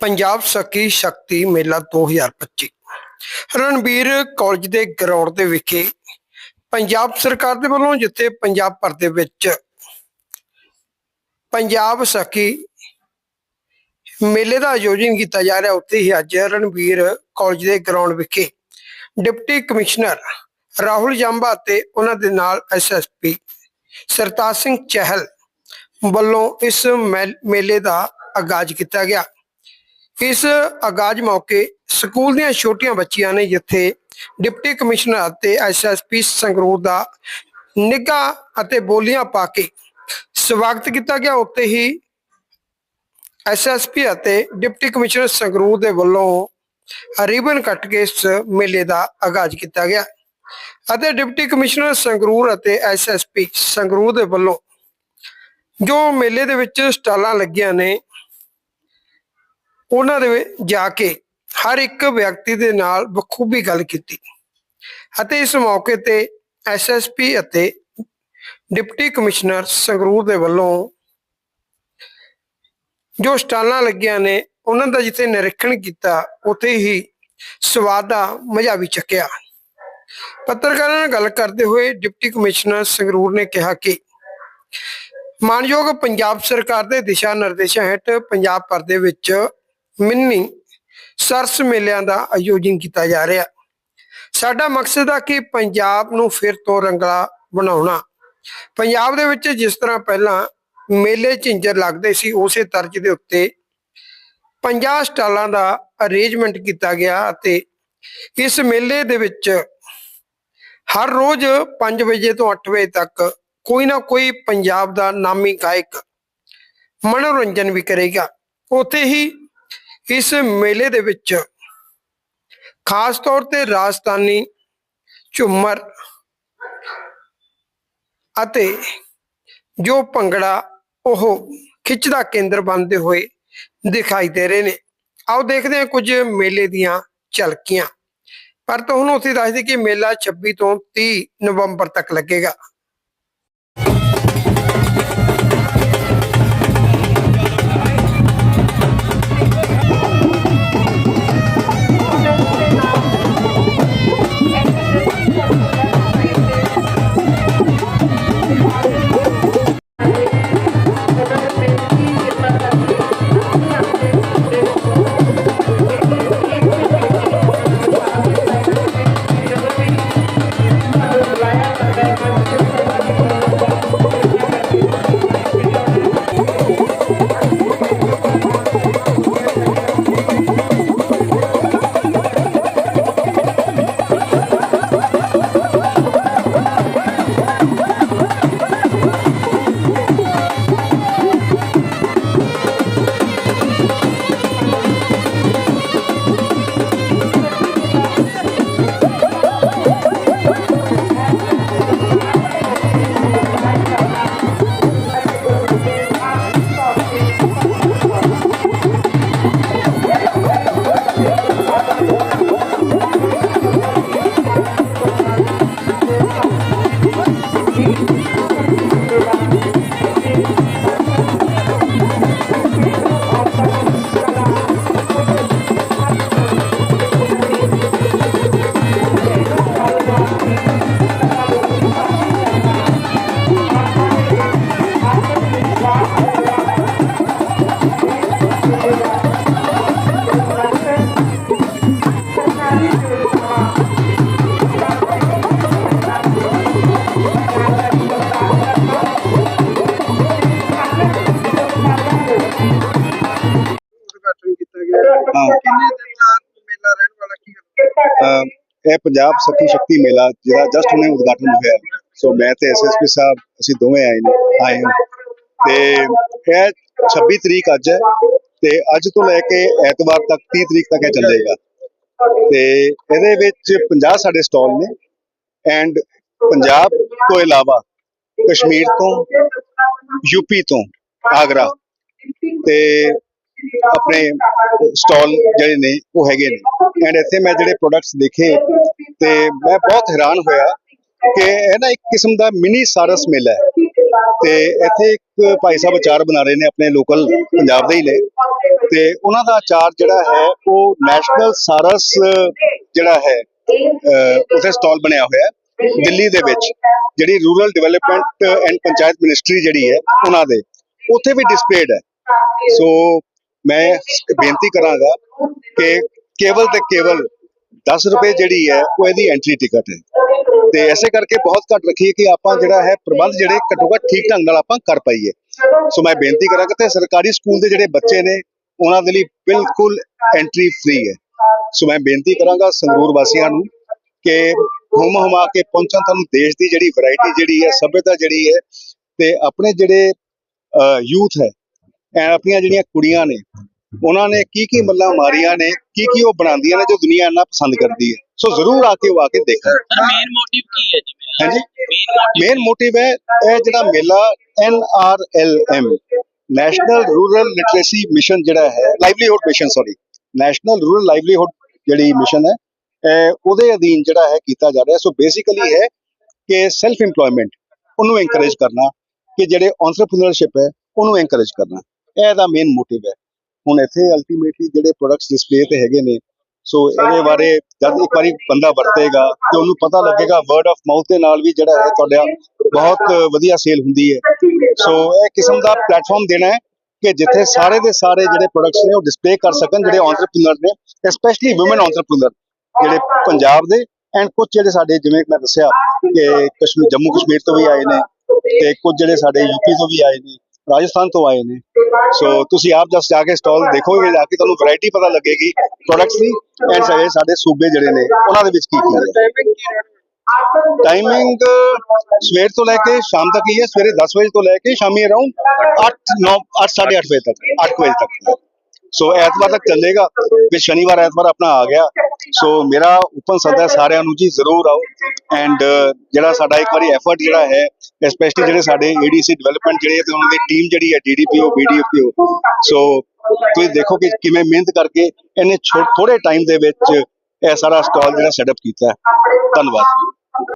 ਪੰਜਾਬ ਸਕੀ ਸ਼ਕਤੀ ਮੇਲਾ 2025 ਰਣਬੀਰ ਕਾਲਜ ਦੇ ਗਰਾਊਂਡ ਦੇ ਵਿਖੇ ਪੰਜਾਬ ਸਰਕਾਰ ਦੇ ਵੱਲੋਂ ਜਿੱਥੇ ਪੰਜਾਬ ਭਰ ਦੇ ਵਿੱਚ ਪੰਜਾਬ ਸਕੀ ਮੇਲੇ ਦਾ ਆਯੋਜਨ ਕੀਤਾ ਜਾ ਰਿਹਾ, ਉੱਥੇ ਹੀ ਅੱਜ ਰਣਬੀਰ ਕਾਲਜ ਦੇ ਗਰਾਊਂਡ ਵਿਖੇ ਡਿਪਟੀ ਕਮਿਸ਼ਨਰ ਰਾਹੁਲ ਜੰਬਾ ਤੇ ਉਹਨਾਂ ਦੇ ਨਾਲ ਐਸਐਸਪੀ ਸਰਤਾਜ ਸਿੰਘ ਚਹਿਲ ਵੱਲੋਂ ਇਸ ਮੈਲ- ਮੇਲੇ ਦਾ ਆਗਾਜ਼ ਕੀਤਾ ਗਿਆ। ਇਸ ਆਗਾਜ਼ ਮੌਕੇ ਸਕੂਲ ਦੀਆਂ ਛੋਟੀਆਂ ਬੱਚੀਆਂ ਨੇ ਜਿੱਥੇ ਡਿਪਟੀ ਕਮਿਸ਼ਨਰ ਅਤੇ ਐਸਐਸਪੀ ਸੰਗਰੂਰ ਦਾ ਨਿੱਘਾ ਅਤੇ ਬੋਲੀਆਂ ਪਾ ਕੇ ਸਵਾਗਤ ਕੀਤਾ ਗਿਆ ਉੱਤੇ ਹੀ ਐਸਐਸਪੀ ਅਤੇ ਡਿਪਟੀ ਕਮਿਸ਼ਨਰ ਸੰਗਰੂਰ ਦੇ ਵੱਲੋਂ ਰਿਬਨ ਕੱਟ ਕੇ ਇਸ ਮੇਲੇ ਦਾ ਆਗਾਜ਼ ਕੀਤਾ ਗਿਆ ਅਤੇ ਡਿਪਟੀ ਕਮਿਸ਼ਨਰ ਸੰਗਰੂਰ ਅਤੇ ਐਸਐਸਪੀ ਸੰਗਰੂਰ ਦੇ ਵੱਲੋਂ ਜੋ ਮੇਲੇ ਦੇ ਵਿੱਚ ਸਟਾਲਾਂ ਲੱਗੀਆਂ ਨੇ ਉਹਨਾਂ ਦੇ ਜਾ ਕੇ ਹਰ ਇੱਕ ਵਿਅਕਤੀ ਦੇ ਨਾਲ ਬਖੂਬੀ ਗੱਲ ਕੀਤੀ ਅਤੇ ਇਸ ਮੌਕੇ ਤੇ ਐਸਐਸਪੀ ਅਤੇ ਡਿਪਟੀ ਕਮਿਸ਼ਨਰ ਸੰਗਰੂਰ ਦੇ ਵੱਲੋਂ ਜੋ ਸਟਾਲਾਂ ਲੱਗੀਆਂ ਨੇ, ਉਹਨਾਂ ਦਾ ਜਿੱਥੇ ਨਿਰੀਖਣ ਕੀਤਾ, ਉੱਥੇ ਹੀ ਸਵਾਦ ਦਾ ਮਜ਼ਾ ਵੀ ਚੱਕਿਆ। ਪੱਤਰਕਾਰਾਂ ਨਾਲ ਗੱਲ ਕਰਦੇ ਹੋਏ ਡਿਪਟੀ ਕਮਿਸ਼ਨਰ ਸੰਗਰੂਰ ਨੇ ਕਿਹਾ ਕਿ ਮਾਨਯੋਗ ਪੰਜਾਬ ਸਰਕਾਰ ਦੇ ਦਿਸ਼ਾ ਨਿਰਦੇਸ਼ਾਂ ਹੇਠ ਪੰਜਾਬ ਭਰ ਦੇ ਵਿੱਚ ਮਿੰਨੀ ਸਰਸ ਮੇਲਿਆਂ ਦਾ ਆਯੋਜਨ ਕੀਤਾ ਜਾ ਰਿਹਾ। ਸਾਡਾ ਮਕਸਦ ਆ ਕਿ ਪੰਜਾਬ ਨੂੰ ਫਿਰ ਤੋਂ ਰੰਗਲਾ ਬਣਾਉਣਾ। ਪੰਜਾਬ ਦੇ ਵਿੱਚ ਜਿਸ ਤਰ੍ਹਾਂ ਪਹਿਲਾਂ ਮੇਲੇ ਝਿੰਜਰ ਲੱਗਦੇ ਸੀ, ਉਸੇ ਤਰਜ਼ ਦੇ ਉੱਤੇ 50 ਸਟਾਲਾਂ ਦਾ ਅਰੇਂਜਮੈਂਟ ਕੀਤਾ ਗਿਆ ਅਤੇ ਇਸ ਮੇਲੇ ਦੇ ਵਿੱਚ ਹਰ ਰੋਜ਼ 5 ਵਜੇ ਤੋਂ 8 ਵਜੇ ਤੱਕ ਕੋਈ ਨਾ ਕੋਈ ਪੰਜਾਬ ਦਾ ਨਾਮੀ ਗਾਇਕ ਮਨੋਰੰਜਨ ਵੀ ਕਰੇਗਾ। ਉੱਥੇ ਹੀ ਇਸ ਮੇਲੇ ਦੇ ਵਿੱਚ ਖਾਸ ਤੌਰ ਤੇ ਰਾਜਸਥਾਨੀ ਝੁੰਮਰ ਅਤੇ ਜੋ ਭੰਗੜਾ ਉਹ ਖਿੱਚ ਦਾ ਕੇਂਦਰ ਬਣਦੇ ਹੋਏ ਦਿਖਾਈ ਦੇ ਰਹੇ ਨੇ। ਆਓ ਦੇਖਦੇ ਹਾਂ ਕੁਝ ਮੇਲੇ ਦੀਆਂ ਝਲਕੀਆਂ। ਪਰ ਤੁਹਾਨੂੰ ਉੱਥੇ ਦੱਸ ਦੇ ਕਿ ਮੇਲਾ 26 ਤੋਂ 30 ਨਵੰਬਰ ਤੱਕ ਲੱਗੇਗਾ। ਉਦਘਾਟਨ ਕਿੰਨੇ ਦਿਨ ਦਾ ਮੇਲਾ ਰਹਿਣ ਵਾਲਾ ਕੀ ਅਹ ਇਹ ਪੰਜਾਬ ਸਖੀ ਸ਼ਕਤੀ ਮੇਲਾ ਜਿਹਦਾ ਜਸਟ ਹੁਣੇ ਉਦਘਾਟਨ ਹੋਇਆ। ਹੈ। ਸੋ ਮੈਂ ਤੇ ਐਸਐਸਪੀ ਸਾਹਿਬ ਅਸੀਂ ਦੋਵੇਂ ਆਏ ਨੇ, ਆਏ ਹਾਂ। ਤੇ ਇਹ 26 ਤਰੀਕ ਅੱਜ ਹੈ ਤੇ ਅੱਜ ਤੋਂ ਲੈ ਕੇ ਐਤਵਾਰ ਤੱਕ 30 ਤਰੀਕ ਤੱਕ ਇਹ ਚੱਲੇਗਾ। ਤੇ ਇਹਦੇ ਵਿੱਚ 50 ਸਾਡੇ ਸਟਾਲ ਨੇ ਐਂਡ ਪੰਜਾਬ ਤੋਂ ਇਲਾਵਾ ਕਸ਼ਮੀਰ ਤੋਂ ਯੂਪੀ ਤੋਂ, ਆਗਰਾ। ਤੇ ਆਪਣੇ ਸਟਾਲ ਜਿਹੜੇ ਨੇ ਉਹ ਹੈਗੇ ਨੇ। ਐਂਡ ਇੱਥੇ ਮੈਂ ਜਿਹੜੇ ਪ੍ਰੋਡਕਟਸ ਦੇਖੇ ਤੇ ਮੈਂ ਬਹੁਤ ਹੈਰਾਨ ਹੋਇਆ ਕਿ ਇਹ ਨਾ ਇੱਕ ਕਿਸਮ ਦਾ ਮਿਨੀ ਸਾਰਸ ਮੇਲਾ ਹੈ। ਤੇ ਇੱਥੇ ਇੱਕ ਭਾਈ ਸਾਹਿਬ ਅਚਾਰ ਬਣਾ ਰਹੇ ਨੇ ਆਪਣੇ ਲੋਕਲ ਪੰਜਾਬ ਦੇ ਹੀ ਨੇ। ਤੇ ਉਹਨਾਂ ਦਾ ਆਚਾਰ ਜਿਹੜਾ ਹੈ ਉਹ ਨੈਸ਼ਨਲ ਸਾਰਸ ਜਿਹੜਾ ਹੈ ਅਹ, ਉੱਥੇ ਸਟਾਲ ਬਣਿਆ ਹੋਇਆ ਹੈ ਦਿੱਲੀ ਦੇ ਵਿੱਚ। ਜਿਹੜੀ rural development and panchayat ministry ਜਿਹੜੀ ਹੈ ਉਹਨਾਂ ਦੇ। ਉੱਥੇ ਵੀ ਡਿਸਪਲੇਡ ਹੈ। ਸੋ ਮੈਂ ਬੇਨਤੀ ਕਰਾਂਗਾ ਕਿ ਕੇਵਲ ਤੇ ਕੇਵਲ 10 ਰੁਪਏ ਜਿਹੜੀ ਹੈ, ਉਹ ਇਹਦੀ ਐਂਟਰੀ ਟਿਕਟ ਹੈ। ਤੇ ਐਸੇ ਕਰਕੇ ਬਹੁਤ ਘੱਟ ਰੱਖੀਏ ਕਿ ਆਪਾਂ ਜਿਹੜਾ ਹੈ, ਪ੍ਰਬੰਧ ਜਿਹੜੇ ਘੱਟੋ ਘੱਟ ਠੀਕ ਢੰਗ ਨਾਲ ਆਪਾਂ ਕਰ ਪਾਈਏ। ਸੋ ਮੈਂ ਬੇਨਤੀ ਕਰਾਂਗਾ ਤੇ ਸਰਕਾਰੀ ਸਕੂਲ ਦੇ ਜਿਹੜੇ ਬੱਚੇ ਨੇ, ਉਹਨਾਂ ਦੇ ਲਈ ਬਿਲਕੁਲ ਐਂਟਰੀ ਫ੍ਰੀ ਹੈ। ਸੋ ਮੈਂ ਬੇਨਤੀ ਕਰਾਂਗਾ ਸੰਗਰੂਰ ਵਾਸੀਆਂ ਨੂੰ ਕਿ ਹੁਮ ਹੁਮਾ ਕੇ ਪਹੁੰਚਣ ਤੁਹਾਨੂੰ ਦੇਸ਼ ਦੀ ਜਿਹੜੀ ਵੈਰਾਈਟੀ ਜਿਹੜੀ ਹੈ, ਸਭਿਅਤਾ ਜਿਹੜੀ ਹੈ, ਤੇ ਆਪਣੇ ਜਿਹੜੇ ਯੂਥ ਹੈ ਆਪਣੀਆਂ ਜਿਹੜੀਆਂ ਕੁੜੀਆਂ ਨੇ ਉਹਨਾਂ ਨੇ ਕੀ ਕੀ ਮੱਲਾਂ ਮਾਰੀਆਂ ਨੇ ਕੀ ਕੀ ਉਹ ਬਣਾਉਂਦੀਆਂ ਨੇ ਜੋ ਦੁਨੀਆ ਇੰਨਾ ਪਸੰਦ ਕਰਦੀ ਹੈ। ਸੋ ਜ਼ਰੂਰ ਆ ਕੇ ਉਹ ਆ ਕੇ ਦੇਖਣ ਮੇਨ ਮੋਟਿਵ ਕੀ ਹੈ ਜੀ ਹਾਂਜੀ? ਮੇਨ ਮੋਟਿਵ ਹੈ ਇਹ ਜਿਹੜਾ ਮੇਲਾ N R L M national rural literacy mission ਜਿਹੜਾ ਹੈ livelihood mission sorry national rural livelihood ਜਿਹੜੀ ਮਿਸ਼ਨ ਹੈ ਇਹ ਉਹਦੇ ਅਧੀਨ ਜਿਹੜਾ ਹੈ ਕੀਤਾ ਜਾ ਰਿਹਾ। ਸੋ ਬੇਸਿਕਲੀ ਹੈ ਕਿ ਸੈਲਫ ਏਮਪਲੋਇਮੈਂਟ ਉਹਨੂੰ ਐਨਕਰੇਜ ਕਰਨਾ ਕਿ ਜਿਹੜੇ ਐਂਟਰਪ੍ਰੀਨਿਓਰਸ਼ਿਪ ਹੈ ਉਹਨੂੰ ਐਨਕਰੇਜ ਕਰਨਾ। ਇਹਦਾ ਮੇਨ ਮੋਟਿਵ ਹੈ। ਹੁਣ ਇੱਥੇ ਅਲਟੀਮੇਟਲੀ ਜਿਹੜੇ ਪ੍ਰੋਡਕਟਸ ਡਿਸਪਲੇ ਤੇ ਹੈਗੇ ਨੇ ਸੋ ਇਹਦੇ ਬਾਰੇ ਜਦ ਇੱਕ ਵਾਰੀ ਬੰਦਾ ਵਰਤੇਗਾ ਤੇ ਉਹਨੂੰ ਪਤਾ ਲੱਗੇਗਾ ਵਰਡ ਆਫ ਮਾਊਥ ਦੇ ਨਾਲ ਵੀ ਜਿਹੜਾ ਹੈ ਤੁਹਾਡਾ ਬਹੁਤ ਵਧੀਆ ਸੇਲ ਹੁੰਦੀ ਹੈ। ਸੋ ਇਹ ਕਿਸਮ ਦਾ ਪਲੇਟਫਾਰਮ ਦੇਣਾ ਹੈ ਕਿ ਜਿੱਥੇ ਸਾਰੇ ਦੇ ਸਾਰੇ ਜਿਹੜੇ ਪ੍ਰੋਡਕਟਸ ਨੇ ਉਹ ਡਿਸਪਲੇ ਕਰ ਸਕਣ, ਜਿਹੜੇ ਐਂਟਰਪ੍ਰੀਨਰ ਨੇ ਸਪੈਸ਼ਲੀ ਔਮਨ ਐਂਟਰਪ੍ਰੀਨਰ ਜਿਹੜੇ ਪੰਜਾਬ ਦੇ ਐਂਡ ਕੁਝ ਜਿਹੜੇ ਸਾਡੇ, ਜਿਵੇਂ ਮੈਂ ਦੱਸਿਆ ਕਿ ਕਸ਼ਮੀਰ ਜੰਮੂ ਕਸ਼ਮੀਰ ਤੋਂ ਵੀ ਆਏ ਨੇ ਤੇ ਕੁਝ ਜਿਹੜੇ ਸਾਡੇ ਯੂਪੀ ਤੋਂ ਵੀ ਆਏ ਨੇ। ਰਾਜਸਥਾਨ ਤੋਂ ਆਏ ਨੇ। ਸੋ ਤੁਸੀਂ ਆਪ ਜਸ ਜਾ ਕੇ ਸਟਾਲ ਦੇਖੋਗੇ, ਜਾ ਕੇ ਤੁਹਾਨੂੰ ਵੈਰਾਈਟੀ ਪਤਾ ਲੱਗੇਗੀ ਪ੍ਰੋਡਕਟਸ ਦੀ ਐਂਡ ਸਾਡੇ ਸਾਡੇ ਸੂਬੇ ਜਿਹੜੇ ਨੇ, ਉਹਨਾਂ ਦੇ ਵਿੱਚ ਕੀ ਕੀ ਹੈ। ਟਾਈਮਿੰਗ ਸਵੇਰ ਤੋਂ ਲੈ ਕੇ ਸ਼ਾਮ ਤੱਕ ਹੀ ਹੈ, ਸਵੇਰੇ 10 ਵਜੇ ਤੋਂ ਲੈ ਕੇ ਸ਼ਾਮੀ ਅਰਾਊਂਡ 8 9 8 8:30 ਵਜੇ ਤੱਕ 8 ਵਜੇ ਤੱਕ। ਸੋ ਐਤਵਾਰ ਤੱਕ ਚੱਲੇਗਾ। ਫਿਰ ਸ਼ਨੀਵਾਰ, ਐਤਵਾਰ ਆਪਣਾ ਆ ਗਿਆ। ਸੋ ਮੇਰਾ ਓਪਨ ਸੱਦਾ ਸਾਰਿਆਂ ਨੂੰ ਜੀ, ਜ਼ਰੂਰ ਆਓ। ਐਂਡ ਜਿਹੜਾ ਸਾਡਾ ਇੱਕ ਵਾਰੀ ਐਫਰਟ ਜਿਹੜਾ ਹੈ ਸਪੈਸ਼ਲੀ ਜਿਹੜੇ ਸਾਡੇ ਏਡੀਸੀ ਡਿਵੈਲਪਮੈਂਟ ਜਿਹੜੇ ਤੇ ਉਹਨਾਂ ਦੀ ਟੀਮ ਜਿਹੜੀ ਹੈ ਡੀਡੀਪੀਓ ਬੀਡੀਪੀਓ ਸੋ ਤੁਸੀਂ ਦੇਖੋ ਕਿ ਕਿਵੇਂ ਮਿਹਨਤ ਕਰਕੇ ਇਹਨੇ ਥੋੜੇ ਟਾਈਮ ਦੇ ਵਿੱਚ ਇਹ ਸਾਰਾ ਸਟਾਲ ਜਿਹੜਾ ਸੈਟਅਪ ਕੀਤਾ ਹੈ। ਧੰਨਵਾਦ।